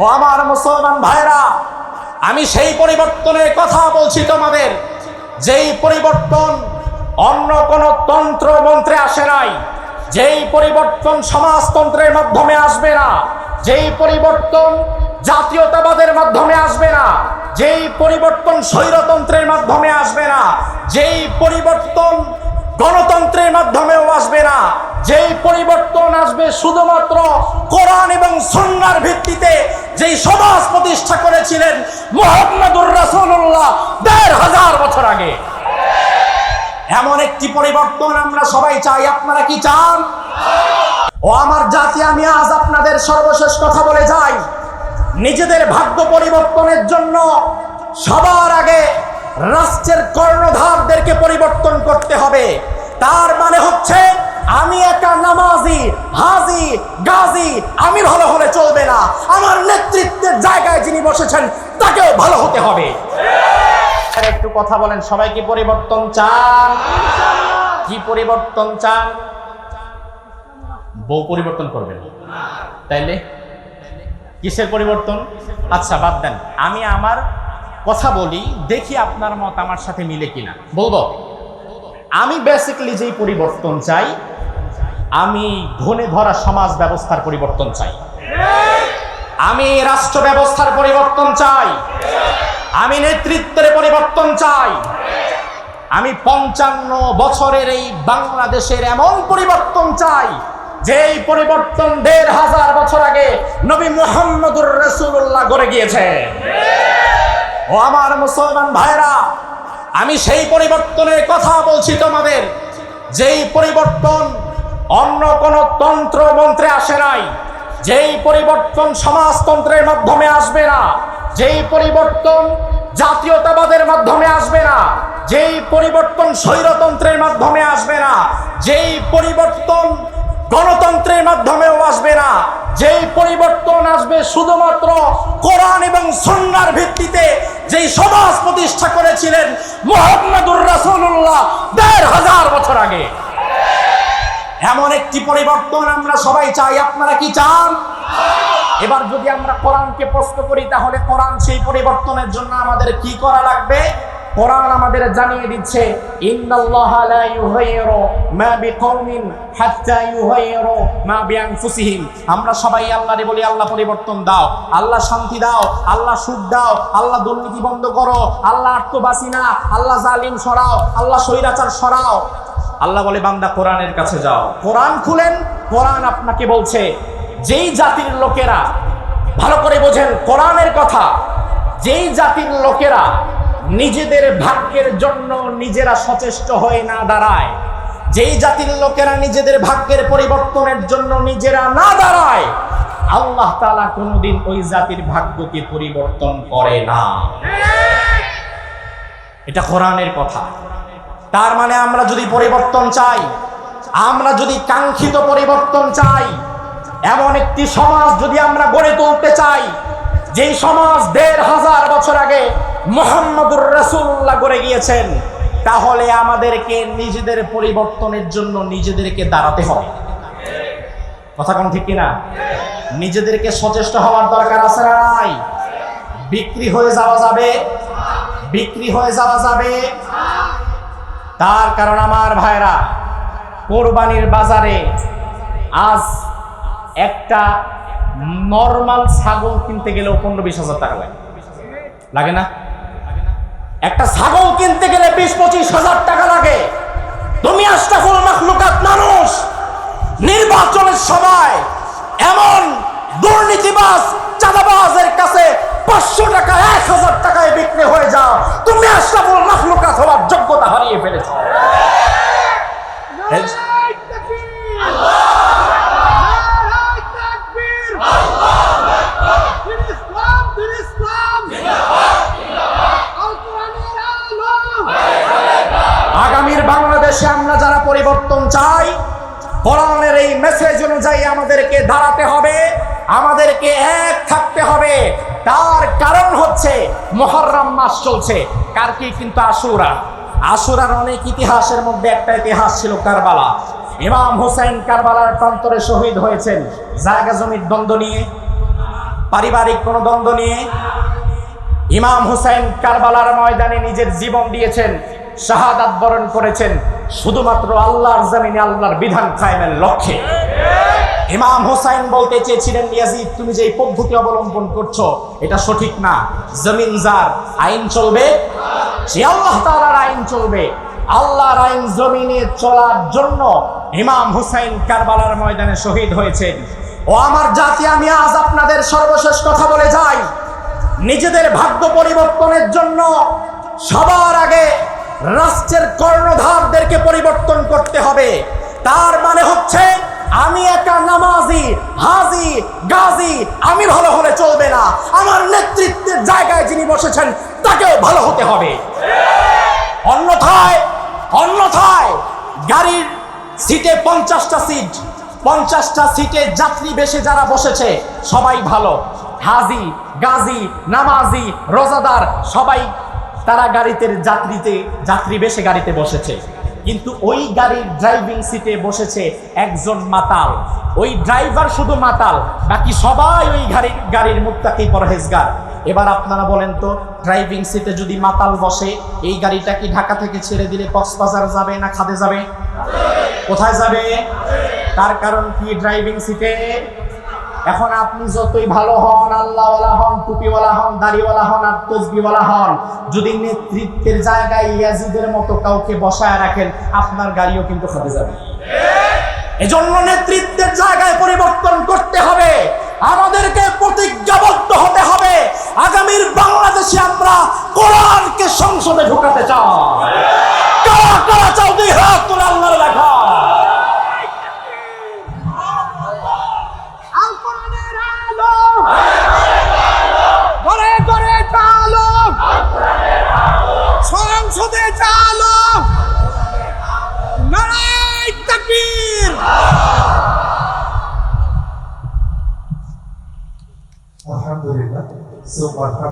ও আমার মুসলমান ভাইরা, আমি সেই পরিবর্তনের কথা বলছি তোমাদের। যেই পরিবর্তন অন্য কোন তন্ত্র মন্ত্রে আসে নাই, যেই পরিবর্তন সমাজতন্ত্রের মাধ্যমে আসবে না, যেই পরিবর্তন জাতীয়তাবাদের মাধ্যমে আসবে না, যেই পরিবর্তন স্বৈরতন্ত্রের মাধ্যমে আসবে না, যেই পরিবর্তন গণতন্ত্রের মাধ্যমেও আসবে না। যেই পরিবর্তন আসবে শুধুমাত্র কোরআন এবং সন্ন্যার ভিত্তিতে, যেই সমাজ প্রতিষ্ঠা করেছিলেন মোহাম্মদুর রাসূলুল্লাহ দেড় হাজার বছর আগে। এমন একটি পরিবর্তন আমরা সবাই চাই। আপনারা কি চান? ও আমার জাতি, আমি আজ আপনাদের সর্বশেষ কথা বলে যাই। নিজেদের ভাগ্য পরিবর্তনের জন্য সবার আগে রাষ্ট্রের কর্ণধারদেরকে পরিবর্তন করতে হবে। তার মানে হচ্ছে, আমি একা নামাজি, হাজি, গাজী আমি ভালো হলে চলবে না। আমার নেতৃত্বের জায়গায় যিনি বসেছেন, তাকেও ভালো হতে হবে। একটু কথা বলেন, সবাই কি পরিবর্তন চান? কি পরিবর্তন চান? বউ পরিবর্তন করবেন। তাইলে? কিসের পরিবর্তন? আচ্ছা বাদ দেন। আমি আমার কথা বলি, দেখি আপনার মত আমার সাথে মিলে কিনা। বলব, আমি বেসিক্যালি যেই পরিবর্তন চাই, আমি ঘনে ধরা সমাজ ব্যবস্থার পরিবর্তন চাই। আমি রাষ্ট্র ব্যবস্থার পরিবর্তন চাই। আমি নেতৃত্বের পরিবর্তন চাই। আমি পঞ্চান্ন বছরের এই বাংলাদেশের এমন পরিবর্তন চাই, যেই পরিবর্তন দেড় হাজার বছর আগে নবী মোহাম্মদুর রসুল্লাহ গড়ে গিয়েছে। ও আমার মুসলমান ভাইরা আমি সেই পরিবর্তনের কথা বলছি তোমাদের। যেই পরিবর্তন অন্য কোন তন্ত্র মন্ত্রে আসে নাই, যেই পরিবর্তন সমাজতন্ত্রের মাধ্যমে আসবে না, যেই পরিবর্তন জাতীয়তাবাদের মাধ্যমে আসবে না, যেই পরিবর্তন স্বৈরতন্ত্রের মাধ্যমে আসবে না, যেই পরিবর্তন গণতন্ত্রের মাধ্যমেও আসবে না, যেই পরিবর্তন আসবে শুধুমাত্র কোরআন যেই সমাজ প্রতিষ্ঠা করেছিলেন মোহাম্মদুর রাসূলুল্লাহ দেড় হাজার বছর আগে। এমন একটি পরিবর্তন আমরা সবাই চাই। আপনারা কি চান? এবার যদি আমরা কোরআনকে প্রশ্ন করি, তাহলে কোরআন সেই পরিবর্তনের জন্য আমাদের কি করা লাগবে? কোরআন আমাদের জানিয়ে দিচ্ছে আমরা সবাই আল্লাহরে বলি, আল্লাহ পরিবর্তন দাও, আল্লাহ শান্তি দাও, আল্লাহ সুখ দাও, আল্লাহ দুর্নীতি বন্ধ করো, আল্লাহ আত্মবাসী না, আল্লাহ জালিম সরাও, আল্লাহ স্বৈরাচার সরাও। আল্লাহ বলে, বান্দা, কোরআনের কাছে যাও। কোরআন খুলেন, কোরআন আপনাকে বলছে, যেই জাতির লোকেরা, ভালো করে বোঝেন, কোরআনের কথা, যেই জাতির লোকেরা নিজেদের ভাগ্যের জন্য নিজেরা সচেষ্ট হয়ে না দাঁড়ায়। যেই জাতির লোকেরা নিজেদের ভাগ্যের পরিবর্তনের জন্য নিজেরা না দাঁড়ায়, আল্লাহ তাআলা কোনোদিন ওই জাতির ভাগ্যকে পরিবর্তন করে না। এটা কোরআনের কথা। তার মানে আমরা যদি পরিবর্তন চাই, আমরা যদি কাঙ্ক্ষিত পরিবর্তন চাই, এমন একটি সমাজ যদি আমরা গড়ে তুলতে চাই, যেই সমাজ দেড় হাজার বছর আগে মোহাম্মদুর রসুল্লাহ করে গিয়েছেন। তাহলে আমাদেরকে নিজেদের পরিবর্তনের জন্য নিজেদেরকে দাঁড়াতে হবে। কথা কোন ঠিক কিনা? নিজেদেরকে সচেষ্ট হওয়ার দরকার আছে নাই? বিক্রি হয়ে যাওয়া যাবে? বিক্রি হয়ে যাওয়া যাবে? তার কারণ আমার ভাইরা, কোরবানির বাজারে আজ একটা নর্মাল ছাগল কিনতে গেলেও পনেরো বিশ হাজার টাকা লাগে। লাগে না? একটা ছাগল কিনতে গেলে বিশ, পঁচিশ হাজার টাকা লাগে। তুমি আশরাফুল মাখলুকাত মানুষ। নির্বাচনের সময় এমন দুর্নীতিবাজ, চাঁদাবাজের কাছে পাঁচশো টাকা, এক হাজার টাকায় বিক্রি হয়ে যাও। তুমি আশরাফুল মাখলুকাত হওয়ার যোগ্যতা হারিয়ে ফেলেছ এই- আগামীর বাংলাদেশে আমরা যারা পরিবর্তন চাই কোরআনের এই মেসেজ অনুযায়ী আমাদেরকে দাঁড়াতে হবে, আমাদেরকে এক থাকতে হবে। তার কারণ হচ্ছে মহরম মাস চলছে। কার কি কিন্তু আশুরা? আশুরার অনেক ইতিহাসের মধ্যে একটা ইতিহাস ছিল কারবালা। ইমাম হোসেন কারবালার প্রান্তরে শহীদ হয়েছেন। জায়গা জমির দ্বন্দ্ব নিয়ে, পারিবারিক কোনো দ্বন্দ্ব নিয়ে। ইমাম হুসাইন কারবালার ময়দানে নিজের জীবন দিয়েছেন, শাহাদাত বরণ করেছেন। শুধুমাত্র আল্লাহর জমিনে আল্লাহর বিধান কায়েমের লক্ষ্যে। ইমাম হোসাইন বলতে চেয়েছিলেন, ইয়াজিদ, তুমি যে পদ্ধতি অবলম্বন করছ, এটা সঠিক না। জমিন যার আইন চলবে, সে আল্লাহ তাআলার আইন চলবে। আল্লাহর আইন জমিনে চলার জন্য ইমাম হুসাইন কারবালার ময়দানে শহীদ হয়েছেন। ও আমার জাতি, আমি আজ আপনাদের সর্বশেষ কথা বলে যাই। নিজেদের ভাগ্য পরিবর্তনের জন্য সবার আগে রাষ্ট্রের কর্ণধারদেরকে পরিবর্তন করতে হবে। তার মানে হচ্ছে, আমি একা নামাজি, হাজি, গাজী, আমি ভালো হলে চলবে না। আমার নেতৃত্বের জায়গায় যিনি বসেছেন, তাকেও ভালো হতে হবে। অন্যথায় অন্যথায় গাড়ির সিটে পঞ্চাশটা সিট, পঞ্চাশটা সিটে যাত্রী বেশে যারা বসেছে, সবাই ভালো। হাজি, গাজী, নামাজি, রোজাদার, সবাই তারা গাড়িতে যাত্রীতে, যাত্রী বেশে গাড়িতে বসেছে। কিন্তু ওই গাড়ির ড্রাইভিং সিটে বসেছে একজন মাতাল। ওই ড্রাইভার শুধু মাতাল, বাকি সবাই ওই গাড়ির গাড়ির মুক্তাকি পরহেজগার। এবার আপনারা বলেন তো ড্রাইভিং সিটে যদি মাতাল বসে, এই গাড়িটা কি ঢাকা থেকে ছেড়ে দিলে কক্সবাজার যাবে না খাদে যাবে? কোথায় যাবে? তার কারণ কি ড্রাইভিং সিটে এখন আপনি যতই ভালো হন, আল্লাহওয়ালা হন, টুপিওয়ালা হন, দাড়িওয়ালা হন, আর তসবিওয়ালা হন, যদি নেতৃত্বের জায়গায় ইয়াজিদের মতো কাউকে বসায় রাখেন, আপনার গাড়িও কিন্তু খাদে যাবে। এজন্য নেতৃত্বের জায়গায় পরিবর্তন করতে হবে। আমাদেরকে প্রতিজ্ঞাবদ্ধ হতে হবে। আগামীর বাংলাদেশে আমরা কোরআনকে সংসদে ঢুকাতে চাই।